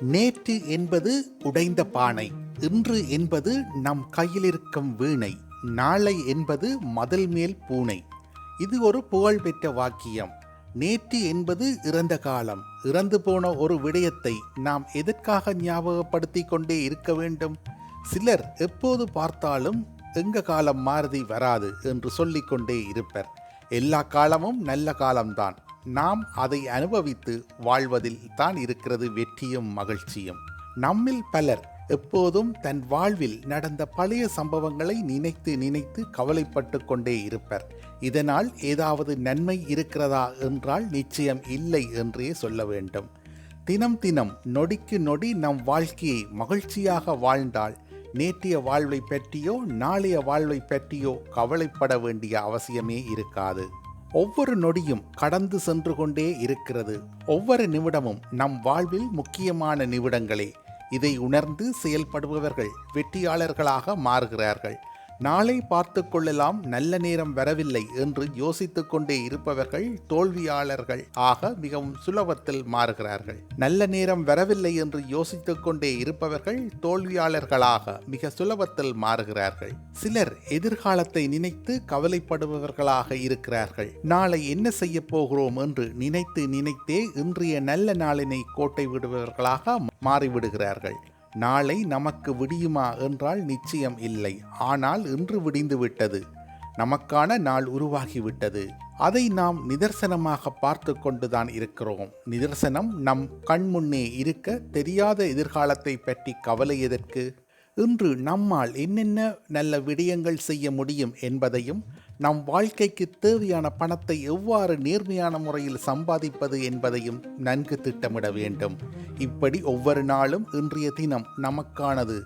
நேற்று என்பது உடைந்த பானை இன்று என்பது நம் கையிலிருக்கும் வீணை நாளை என்பது மதில் மேல் பூனை. இது ஒரு புகழ்பெற்ற வாக்கியம். நேற்று என்பது இறந்த காலம் இறந்து போன ஒரு விடயத்தை நாம் எதற்காக ஞாபகப்படுத்தி கொண்டே இருக்க வேண்டும்? சிலர் எப்போது பார்த்தாலும் எங்க காலம் மாறுதி வராது என்று சொல்லிக்கொண்டே இருப்பர். எல்லா காலமும் நல்ல காலம்தான். நாம் அதை அனுபவித்து வாழ்வதில் தான் இருக்கிறது வெற்றியும் மகிழ்ச்சியும். நம்மில் பலர் எப்போதும் தன் வாழ்வில் நடந்த பழைய சம்பவங்களை நினைத்து நினைத்து கவலைப்பட்டு கொண்டே இருப்பர். இதனால் ஏதாவது நன்மை இருக்கிறதா என்றால் நிச்சயம் இல்லை என்றே சொல்ல வேண்டும். தினம் தினம் நொடிக்கு நொடி நம் வாழ்க்கையை மகிழ்ச்சியாக வாழ்ந்தால் நேற்றைய வாழ்வை பற்றியோ நாளைய வாழ்வை பற்றியோ கவலைப்பட வேண்டிய அவசியமே இருக்காது. ஒவ்வொரு நொடியும் கடந்து சென்று கொண்டே இருக்கிறது. ஒவ்வொரு நிமிடமும் நம் வாழ்வில் முக்கியமான நிமிடங்களே. இதை உணர்ந்து செயல்படுபவர்கள் வெற்றியாளர்களாக மாறுகிறார்கள். நாளை பார்த்து கொள்ளலாம் நல்ல நேரம் வரவில்லை என்று யோசித்துக் கொண்டே இருப்பவர்கள் தோல்வியாளர்கள் ஆக மிகவும் சுலபத்தில் மாறுகிறார்கள். நல்ல நேரம் வரவில்லை என்று யோசித்துக் கொண்டே இருப்பவர்கள் தோல்வியாளர்களாக மிக சுலபத்தில் மாறுகிறார்கள். சிலர் எதிர்காலத்தை நினைத்து கவலைப்படுபவர்களாக இருக்கிறார்கள். நாளை என்ன செய்ய போகிறோம் என்று நினைத்து நினைத்தே இன்றைய நல்ல நாளினை கோட்டை விடுபவர்களாக மாறிவிடுகிறார்கள். நாளை நமக்கு விடியுமா என்றால் நிச்சயம் இல்லை. ஆனால் இன்று விடிந்து விட்டது. நமக்கான நாள் உருவாகிவிட்டது. அதை நாம் நிதர்சனமாக பார்த்து கொண்டுதான் இருக்கிறோம். நிதர்சனம் நம் கண்முன்னே இருக்க தெரியாத எதிர்காலத்தை பற்றி கவலை எதற்கு? இன்று நம்மால் என்னென்ன நல்ல விடயங்கள் செய்ய முடியும் என்பதையும் நம் வாழ்க்கைக்கு தேவையான பணத்தை எவ்வாறு நேர்மையான முறையில் சம்பாதிப்பது என்பதையும் நன்கு திட்டமிட வேண்டும். இப்படி ஒவ்வொரு நாளும் இன்றைய தினம் நமக்கானது.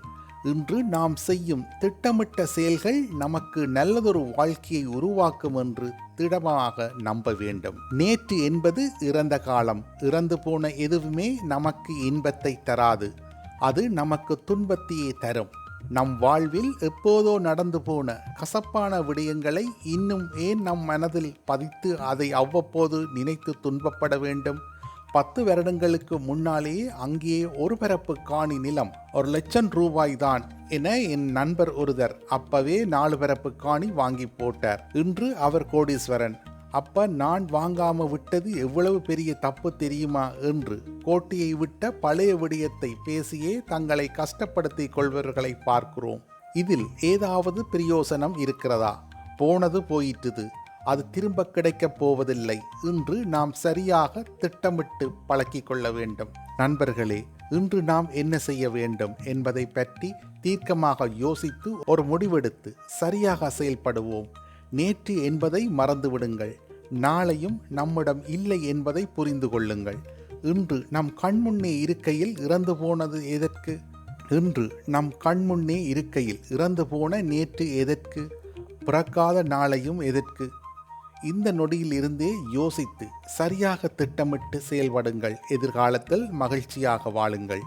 இன்று நாம் செய்யும் திட்டமிட்ட செயல்கள் நமக்கு நல்லதொரு வாழ்க்கையை உருவாக்கும் என்று திடமாக நம்ப வேண்டும். நேற்று என்பது இறந்த காலம். இறந்து போன எதுவுமே நமக்கு இன்பத்தை தராது. அது நமக்கு துன்பத்தையே தரும். நம் வாழ்வில் எப்போதோ நடந்து போன கசப்பான விடயங்களை இன்னும் ஏன் நம் மனதில் பதித்து அதை அவ்வப்போது நினைத்து துன்பப்பட வேண்டும்? பத்து வருடங்களுக்கு முன்னாலேயே அங்கேயே ஒரு பரப்பு காணி நிலம் ஒரு லட்சம் ரூபாய் தான் என என் நண்பர் ஒருவர் அப்பவே நாலு பரப்பு காணி வாங்கி போட்டார். இன்று அவர் கோடீஸ்வரன். அப்ப நான் வாங்காம விட்டது எவ்வளவு பெரிய தப்பு தெரியுமா என்று கோட்டையை விட்ட பழைய விடயத்தை பேசியே தங்களை கஷ்டப்படுத்தி கொள்வர்களை பார்க்கிறோம். இதில் ஏதாவது பிரயோசனம் இருக்கிறதா? போனது போயிட்டுது. அது திரும்ப கிடைக்கப் போவதில்லை என்று நாம் சரியாக திட்டமிட்டு பழக்கிக் கொள்ள வேண்டும். நண்பர்களே இன்று நாம் என்ன செய்ய வேண்டும் என்பதை பற்றி தீர்க்கமாக யோசித்து ஒரு முடிவெடுத்து சரியாக செயல்படுவோம். நேற்று என்பதை மறந்துவிடுங்கள். நாளையும் நம்மிடம் இல்லை என்பதை புரிந்து கொள்ளுங்கள். இன்று நம் கண்முன்னே இருக்கையில் இறந்து போனது எதற்கு? இன்று நம் கண்முன்னே இருக்கையில் இறந்து போன நேற்று எதற்கு? பிறக்காத நாளையும் எதற்கு? இந்த நொடியில் இருந்தே யோசித்து சரியாக திட்டமிட்டு செயல்படுங்கள். எதிர்காலத்தில் மகிழ்ச்சியாக வாழுங்கள்.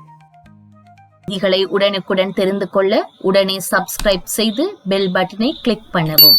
செய்திகளை உடனுக்குடன் தெரிந்து கொள்ள உடனே சப்ஸ்கிரைப் செய்து பெல் பட்டனை கிளிக் பண்ணவும்.